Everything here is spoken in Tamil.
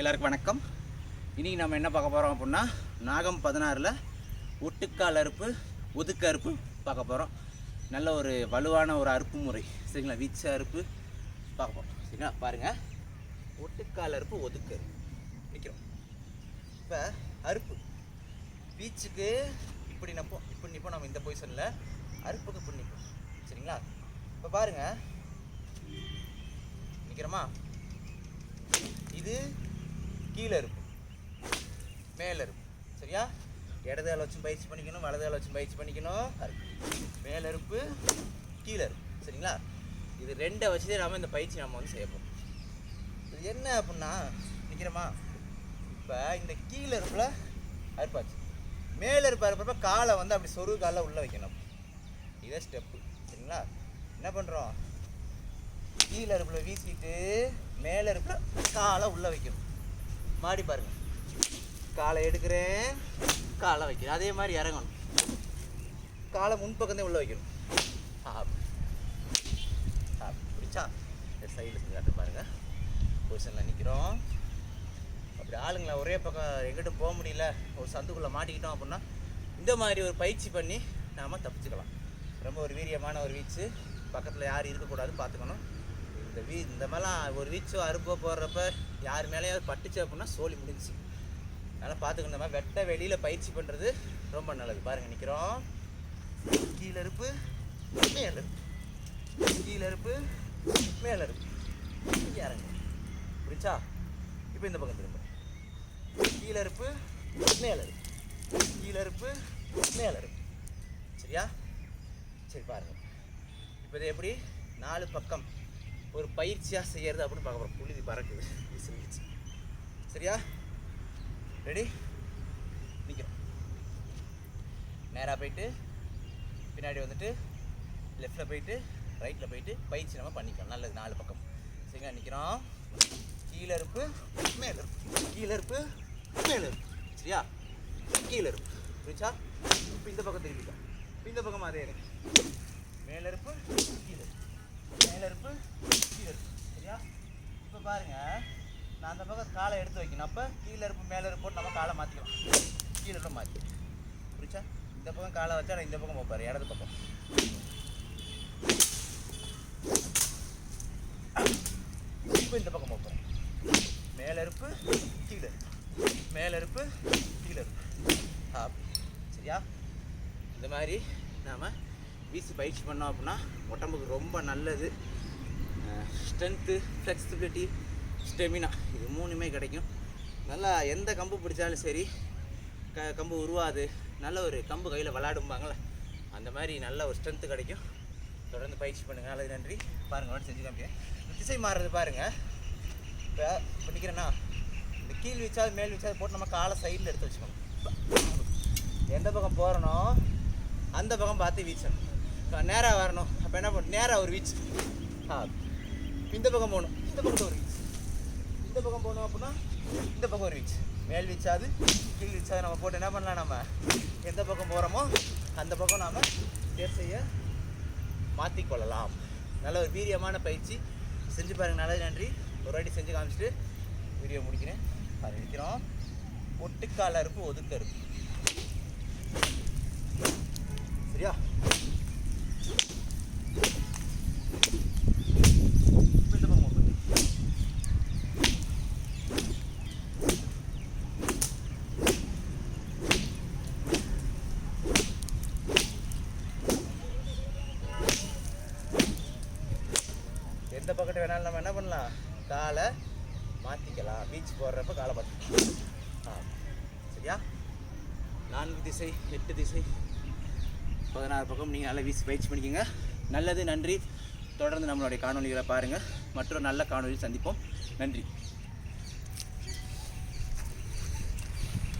எல்லாருக்கும் வணக்கம். இன்றைக்கி நம்ம என்ன பார்க்க போகிறோம் அப்படின்னா நாகம் பதினாறில் ஒட்டுக்கால் அறுப்பு ஒதுக்க அறுப்பு பார்க்க போகிறோம் நல்ல ஒரு வலுவான ஒரு அறுப்பு முறை. சரிங்களா? வீச்ச அறுப்பு பார்க்க போகிறோம் சரிங்களா? பாருங்கள் ஒட்டுக்கால் அறுப்பு ஒதுக்கு அறுப்பு. நிற்கிறோம் இப்போ அறுப்பு. பீச்சுக்கு இப்படி நிற்போம் இப்படி நிற்போம் நம்ம இந்த பொசிஷனில் அறுப்புக்கு இப்படி நிற்போம் சரிங்களா? இப்போ பாருங்கள் நிற்கிறோமா இது கீழே இருக்கும். மேலே இருக்கும். சரியா? இடது கால வச்சும் பயிற்சி பண்ணிக்கணும் வலது கால வச்சும் பயிற்சி பண்ணிக்கணும். அறுப்பு மேலே இருப்பு கீழே இருக்கும் சரிங்களா? இது ரெண்டை வச்சுதே நாம் இந்த பயிற்சி நம்ம வந்து செய்யப்போம் இது என்ன அப்படின்னா நிற்கிறோமா இப்போ இந்த கீழே இருப்பில் அறுப்பாச்சு. மேலே இருப்ப அறுப்பப்ப காலை வந்து அப்படி சொரு காலை உள்ளே வைக்கணும். இதே ஸ்டெப்பு சரிங்களா? என்ன பண்ணுறோம் கீழே இருப்பில் வீசிட்டு மேலே இருப்பில் காலை உள்ளே வைக்கணும். மாடி பாருங்க. காலை எடுக்கிறேன். காலை வைக்கிறேன். அதே மாதிரி இறங்கணும். காலை முன்பக்கந்தே உள்ளே வைக்கணும். ஆப் ஆப் பிடிச்சா? சைடில் செஞ்சு பாருங்கள் பொசிஷனில் நிற்கிறோம் அப்படி ஆளுங்களை ஒரே பக்கம் எங்கிட்டும் போக முடியல. ஒரு சந்துக்குள்ளே மாட்டிக்கிட்டோம் அப்படின்னா இந்த மாதிரி ஒரு பயிற்சி பண்ணி நாம் தப்பிச்சுக்கலாம். ரொம்ப ஒரு வீரியமான ஒரு வீச்சு. பக்கத்தில் யாரும் இருக்கக்கூடாது பார்த்துக்கணும். இந்த வீ இந்த மாதிரிலாம் ஒரு வீச்சோ அறுப்போ போடுறப்ப யார் மேலேயாவது பட்டுச்சு அப்படின்னா சோழி முடிஞ்சுச்சு. அதனால் பார்த்துக்கணும் இந்த மாதிரி வெட்ட வெளியில் பயிற்சி பண்ணுறது ரொம்ப நல்லது. பாருங்கள் நிற்கிறோம் கீழே இருப்பு மேலே இருப்பு கீழே இருப்பு மேலே இருப்பு இங்கே இறங்க. புரிச்சா இப்போ இந்த பக்கம் திரும்ப. கீழே இருப்பு மேலே இருப்பு கீழே இருப்பு மேலே இருப்பு சரியா? சரி பாருங்க. இப்போ இது எப்படி? நாலு பக்கம். ஒரு பயிற்சியாக செய்கிறது அப்படின்னு பார்க்க போகிறோம் புழுதி பறக்குது. விசில் சரியா? ரெடி நிற்கிறோம் நேராக போயிட்டு பின்னாடி வந்துட்டு லெஃப்டில் போயிட்டு ரைட்டில் போயிட்டு பயிற்சி நம்ம பண்ணிக்கலாம். நல்லது. நாலு பக்கம். சரிங்களா? நிற்கிறோம் கீழே இருப்பு மேலே இருப்பு கீழே இருப்பு மேலே இருப்பு சரியா? கீழே இருப்பு புரிச்சா இப்போ இந்த பக்கம் திருப்பிட்டோம் இப்போ இந்த பக்கம் அதே இருக்கு. மேலே இருப்பு கீழே இருப்பு மேலே இருப்பு கீழே இருப்பு சரியா? இப்போ பாருங்கள் நான் அந்த பக்கம் காலை எடுத்து வைக்கணும். அப்போ கீழே இருப்பு மேலே இருப்பு நம்ம காலை மாற்றிக்கலாம் கீழே மாற்றி புரிச்சா இந்த பக்கம் காலை வச்சா நான் இந்த பக்கம் போப்பாரு இடது பக்கம். இப்போ இந்த பக்கம் போப்பேன் மேலே இருப்பு கீழே இருப்பு மேலே இருப்பு கீழே இருப்பு சரியா? இந்த மாதிரி நாம் வீசி பயிற்சி பண்ணோம் அப்படின்னா உடம்புக்கு ரொம்ப நல்லது. ஸ்ட்ரென்த்து ஃப்ளெக்சிபிலிட்டி ஸ்டெமினா இது மூணுமே கிடைக்கும். நல்லா எந்த கம்பு பிடிச்சாலும் சரி க கம்பு உருவாது. நல்ல ஒரு கம்பு கையில் விளாடும்பாங்களே அந்த மாதிரி நல்ல ஒரு ஸ்ட்ரென்த்து கிடைக்கும். தொடர்ந்து பயிற்சி பண்ணுங்கள் நல்லது நன்றி. பாருங்கள் வந்து செஞ்சு காமிக்கிறேன் திசை மாறுறது பாருங்கள் இப்போ இப்போ இந்த கீழ் வச்சாது மேல் வச்சாது போட்டு நம்ம காலை சைடில் எடுத்து வச்சுக்கணும். எந்த பக்கம் போகிறனோ அந்த பக்கம் பார்த்து வீச்சணும். நேராக வரணும். அப்போ என்ன பண்ணணும்? நேராக ஒரு வீச்சு ஆ இந்த பக்கம் போகணும். இந்த பக்கம் ஒரு வீச்சு இந்த பக்கம் போகணும் அப்படின்னா இந்த பக்கம் ஒரு வீச்சு மேல் வீச்சாது கீழ் வீச்சாது நம்ம போட்டு என்ன பண்ணலாம் நம்ம? எந்த பக்கம் போகிறோமோ அந்த பக்கம் நாம் தேர் செய்ய மாற்றிக்கொள்ளலாம் நல்ல ஒரு வீரியமான பயிற்சி. செஞ்சு பாருங்க. நல்லது நன்றி. ஒரு வாட்டி செஞ்சு காமிச்சிட்டு வீடியோ முடிக்கிறேன். அது நிற்கிறோம் ஒட்டுக்கால அறுப்பு ஒதுக்க அறுப்பு சரியா இப்ப இந்த பக்கம் open. எந்த பக்கத்து வேணாலும் நம்ம என்ன பண்ணலாம்? காலை மாற்றிக்கலாம் பீச் போடுறப்ப காலை மாற்றிக்கலாம் ஆ சரியா? நான்கு திசை எட்டு திசை பதினாறு பக்கம். நீங்கள் நல்லா வீசி பயிற்சி பண்ணிக்கோங்க. நல்லது நன்றி. தொடர்ந்து நம்மளுடைய காணொலிகளை பாருங்கள் மற்றொரு நல்ல காணொலியில் சந்திப்போம். நன்றி.